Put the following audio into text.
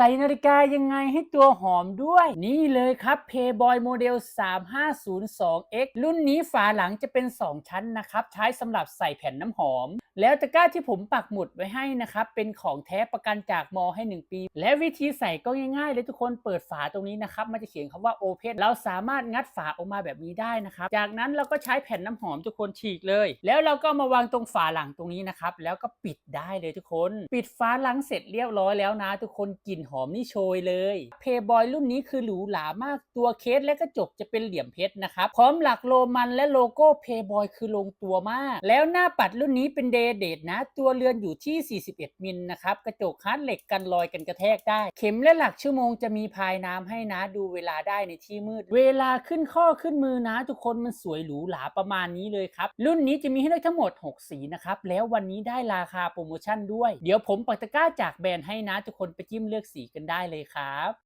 ใส่นาฬิกายังไงให้ตัวหอมด้วย นี่เลยครับ Payboy Model 3502X รุ่นนี้ฝาหลังจะเป็น 2 ชั้นนะครับ ใช้สำหรับใส่แผ่นน้ำหอม แล้วตะกร้าที่ผมปักหมุดไว้ให้นะครับ เป็นของแท้ประกันจากมอให้ 1 ปี และวิธีใส่ก็ง่ายๆเลยทุกคนเปิดฝาตรงนี้นะครับ มันจะเขียนคำว่า Open เราสามารถงัดฝาออกมาแบบนี้ได้นะครับ จากนั้นเราก็ใช้แผ่นน้ำหอมทุกคนฉีกเลย แล้วเราก็มาวางตรงฝาหลังตรงนี้นะครับแล้วก็ปิดได้เลยทุกคน ปิดฝาหลังเสร็จเรียบร้อยแล้วนะ ทุกคนกลิ่นหอมนี่โชยเลยเพย์บอยรุ่นนี้คือหรูหรามากตัวเคสและกระจกจะเป็นเหลี่ยมเพชรนะครับพร้อมหลักโรมันและโลโก้เพย์บอยคือลงตัวมาก แล้วหน้าปัดรุ่นนี้เป็นเดย์เดทนะ ตัวเรือนอยู่ที่ 41 มิลนะครับ กระจกฮาร์ดเหล็กกันรอยกันกระแทกได้ เข็มและหลักชั่วโมงจะมีพายน้ำให้นะดูเวลาได้ในที่มืด เวลาขึ้นข้อขึ้นมือนะ ทุกคนมันสวยหรูหราประมาณนี้เลยครับ รุ่นนี้จะมีให้เลือกทั้งหมด 6 สีนะครับ แล้ววันนี้ได้ราคาโปรโมชั่นด้วย เดี๋ยวผมปักตะกร้าจากแบรนด์ให้นะทุกคนไปจิ้มเลือกสีกันได้เลยครับ